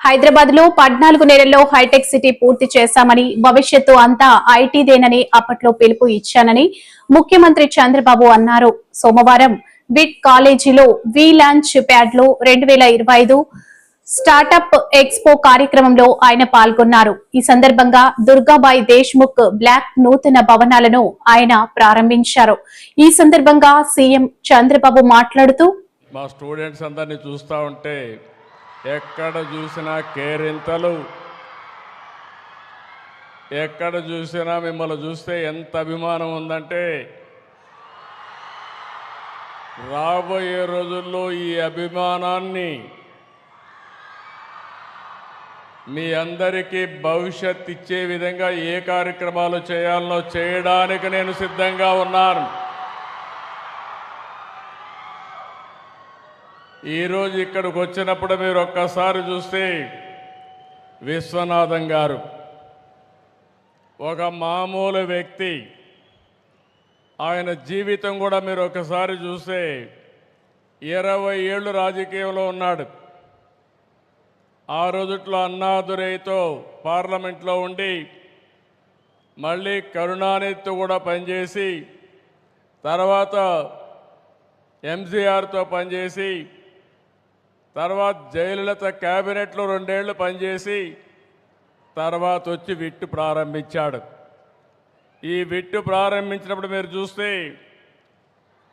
హైదరాబాద్లో పద్నాలుగు నెలల్లో హైటెక్ సిటీ పూర్తి చేశామని భవిష్యత్తు అంతా ఐటీదేనని అప్పట్లో పిలుపు ఇచ్చానని ముఖ్యమంత్రి చంద్రబాబు అన్నారు. సోమవారం బిట్ కాలేజీలో వి లాంచ్ ప్యాడ్లో రెండు వేల ఇరవై ఐదు స్టార్టప్ ఎక్స్పో కార్యక్రమంలో ఆయన పాల్గొన్నారు. ఈ సందర్భంగా దుర్గాబాయి దేశ్ముఖ్ బ్లాక్ నూతన భవనాలను ఆయన ప్రారంభించారు. ఈ సందర్భంగా సీఎం చంద్రబాబు మాట్లాడుతూ మా స్టూడెంట్స్ అందరినీ చూస్తూ ఉంటే ఎక్కడ చూసినా కేరింతలు. ఎక్కడ చూసినా మిమ్మల్ని చూస్తే ఎంత అభిమానం ఉందంటే రాబోయే రోజుల్లో ఈ అభిమానాన్ని మీ అందరికీ భవిష్యత్ ఇచ్చే విధంగా ఏ కార్యక్రమాలు చేయాలనో చేయడానికి నేను సిద్ధంగా ఉన్నాను. ఈరోజు ఇక్కడికి వచ్చినప్పుడు మీరు ఒక్కసారి చూస్తే విశ్వనాథం గారు ఒక మామూలు వ్యక్తి. ఆయన జీవితం కూడా మీరు ఒకసారి చూస్తే ఇరవై ఏళ్ళు రాజకీయంలో ఉన్నాడు. ఆ రోజుట్లో అన్నాదురైతో పార్లమెంట్లో ఉండి మళ్ళీ కరుణానిధితో కూడా పనిచేసి తర్వాత ఎంజీఆర్తో పనిచేసి తర్వాత జయలలిత క్యాబినెట్లో రెండేళ్ళు పనిచేసి తర్వాత వచ్చి విట్టు ప్రారంభించాడు. ఈ విట్టు ప్రారంభించినప్పుడు మీరు చూస్తే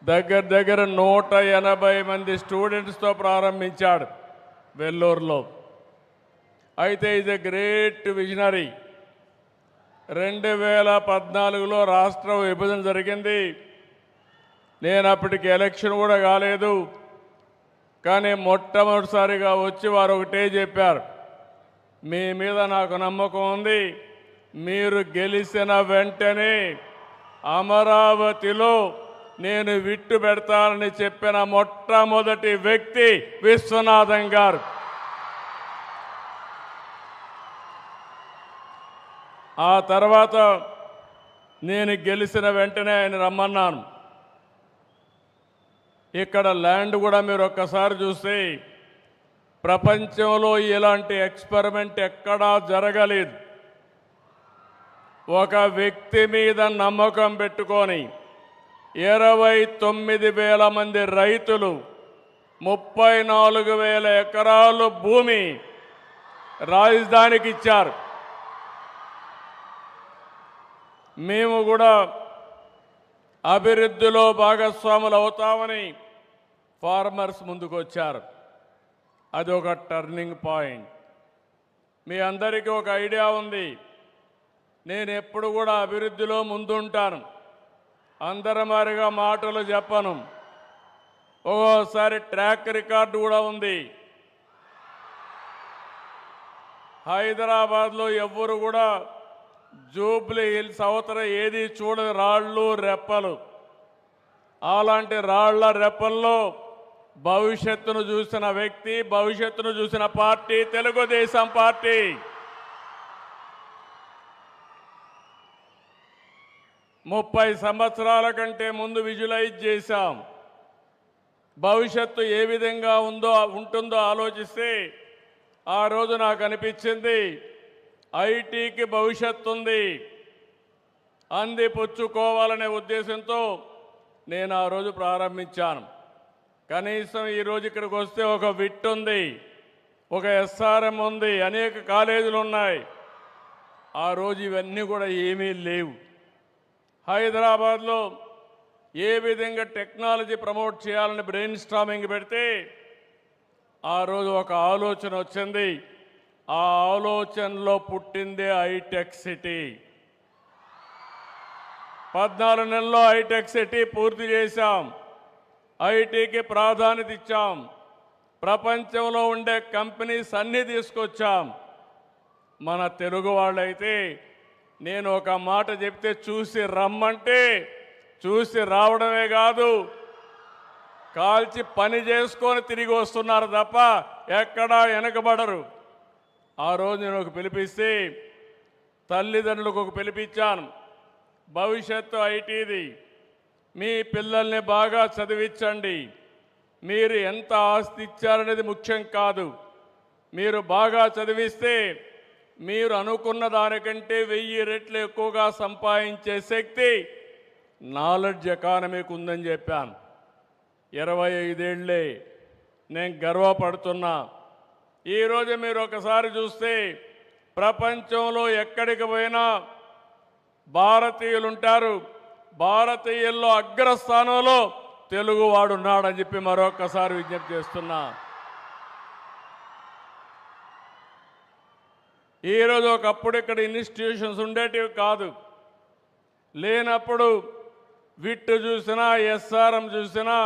దగ్గర దగ్గర నూట ఎనభై మంది స్టూడెంట్స్తో ప్రారంభించాడు వెల్లూరులో. అయితే ఇది గ్రేట్ విజనరీ. రెండు వేల పద్నాలుగులో రాష్ట్ర విభజన జరిగింది. నేను అప్పటికి ఎలక్షన్ కూడా కాలేదు. కానీ మొట్టమొదటిసారిగా వచ్చి వారు ఒకటే చెప్పారు మీ మీద నాకు నమ్మకం ఉంది. మీరు గెలిచిన వెంటనే అమరావతిలో నేను విట్టు పెడతానని చెప్పిన మొట్టమొదటి వ్యక్తి విశ్వనాథం గారు. ఆ తర్వాత నేను గెలిచిన వెంటనే ఆయన రమ్మన్నాను. ఇక్కడ ల్యాండ్ కూడా మీరు ఒక్కసారి చూస్తే ప్రపంచంలో ఇలాంటి ఎక్స్పెరిమెంట్ ఎక్కడా జరగలేదు. ఒక వ్యక్తి మీద నమ్మకం పెట్టుకొని ఇరవై తొమ్మిది వేల మంది రైతులు ముప్పై నాలుగు వేల ఎకరాలు భూమి రాజధానికి ఇచ్చారు. మేము కూడా అభివృద్ధిలో భాగస్వాములు అవుతామని ఫార్మర్స్ ముందుకు వచ్చారు అది ఒక టర్నింగ్ పాయింట్ మీ అందరికీ ఒక ఐడియా ఉంది. నేను ఎప్పుడు కూడా అభివృద్ధిలో ముందుంటాను. అందరమారిగా మాటలు చెప్పను. ఒక్కోసారి ట్రాక్ రికార్డు కూడా ఉంది. హైదరాబాద్లో ఎవ్వరు కూడా జూబ్లీ హిల్స్ అవతల ఏది చూడని రాళ్ళు రెప్పలు. అలాంటి రాళ్ళ రెప్పల్లో భవిష్యత్తును చూసిన వ్యక్తి భవిష్యత్తును చూసిన పార్టీ తెలుగుదేశం పార్టీ. ముప్పై సంవత్సరాల కంటే ముందు విజువలైజ్ చేశాం. భవిష్యత్తు ఏ విధంగా ఉందో ఉంటుందో ఆలోచిస్తే ఆ రోజు నాకు అనిపించింది ఐటీకి భవిష్యత్తు ఉంది. అంది పుచ్చుకోవాలనే ఉద్దేశంతో నేను ఆ రోజు ప్రారంభించాను. కనీసం ఈరోజు ఇక్కడికి వస్తే ఒక విట్ ఉంది ఒక ఎస్ఆర్ఎం ఉంది అనేక కాలేజీలు ఉన్నాయి. ఆ రోజు ఇవన్నీ కూడా ఏమీ లేవు. హైదరాబాద్లో ఏ విధంగా టెక్నాలజీ ప్రమోట్ చేయాలని బ్రెయిన్ స్టామింగ్ పెడితే ఆ రోజు ఒక ఆలోచన వచ్చింది. ఆ ఆలోచనలో పుట్టిందే హైటెక్ సిటీ. పద్నాలుగు నెలల్లో హైటెక్ సిటీ పూర్తి చేశాం. ఐటీకి ప్రాధాన్యత ఇచ్చాం. ప్రపంచంలో ఉండే కంపెనీస్ అన్నీ తీసుకొచ్చాం. మన తెలుగు వాళ్ళైతే నేను ఒక మాట చెప్తే చూసి రమ్మంటే చూసి రావడమే కాదు. కాల్చి పని చేసుకొని తిరిగి వస్తున్నారు తప్ప ఎక్కడా వెనకబడరు. ఆ రోజు నేను ఒక పిలిపిస్తే తల్లిదండ్రులకు ఒక పిలిపించాను. భవిష్యత్తు ఐటీది. మీ పిల్లల్ని బాగా చదివించండి. మీరు ఎంత ఆస్తి ఇచ్చారనేది ముఖ్యం కాదు. మీరు బాగా చదివిస్తే మీరు అనుకున్న దానికంటే వెయ్యి రెట్లు ఎక్కువగా సంపాదించే శక్తి నాలెడ్జ్ ఎకానమీకి ఉందని చెప్పాను. ఇరవై ఐదేళ్ళే నేను గర్వపడుతున్నా. ఈరోజు మీరు ఒకసారి చూస్తే ప్రపంచంలో ఎక్కడికి పోయినా భారతీయులు ఉంటారు భారతీయుల్లో అగ్రస్థానంలో తెలుగువాడు ఉన్నాడని చెప్పి మరొకసారి విజ్ఞప్తి చేస్తున్నా. ఈరోజు ఒకప్పుడు ఇక్కడ ఇన్స్టిట్యూషన్స్ ఉండేటివి కాదు. లేనప్పుడు విట్టు చూసినా ఎస్ఆర్ఎం చూసినా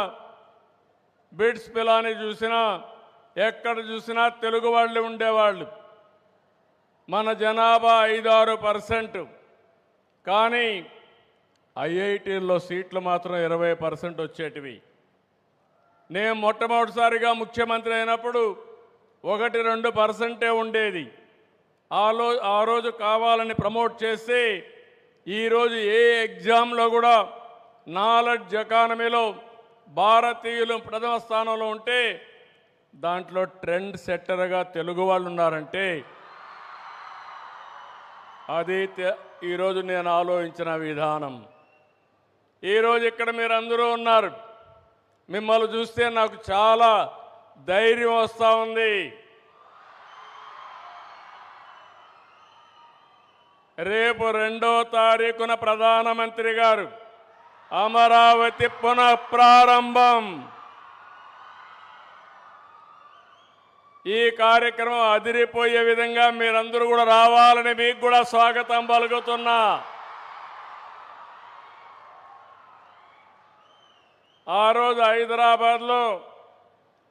బిడ్స్ పిలాని చూసినా ఎక్కడ చూసినా తెలుగు వాళ్ళు ఉండేవాళ్ళు. మన జనాభా ఐదారు పర్సెంట్. కానీ ఐఐటీల్లో సీట్లు మాత్రం ఇరవై పర్సెంట్ వచ్చేటివి. నేను మొట్టమొదటిసారిగా ముఖ్యమంత్రి అయినప్పుడు ఒకటి రెండు పర్సెంటే ఉండేది. ఆ ఆ రోజు కావాలని ప్రమోట్ చేస్తే ఈరోజు ఏ ఎగ్జామ్లో కూడా నాలెడ్జ్ ఎకానమీలో భారతీయులు ప్రథమ స్థానంలో ఉంటే దాంట్లో ట్రెండ్ సెట్టర్గా తెలుగు వాళ్ళు ఉన్నారంటే అది తె- ఈరోజు నేను ఆలోచించిన విధానం. ఈరోజు ఇక్కడ మీరు అందరూ ఉన్నారు. మిమ్మల్ని చూస్తే నాకు చాలా ధైర్యం వస్తూ ఉంది. రేపు రెండో తారీఖున ప్రధానమంత్రి గారు అమరావతి పునఃప్రారంభం. ఈ కార్యక్రమం అదిరిపోయే విధంగా మీరందరూ కూడా రావాలని మీకు కూడా స్వాగతం పలుకుతున్నా. ఆ రోజు హైదరాబాద్లో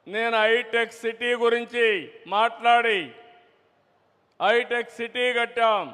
నేను హైటెక్ సిటీ గురించి మాట్లాడి హైటెక్ సిటీ కట్టాం.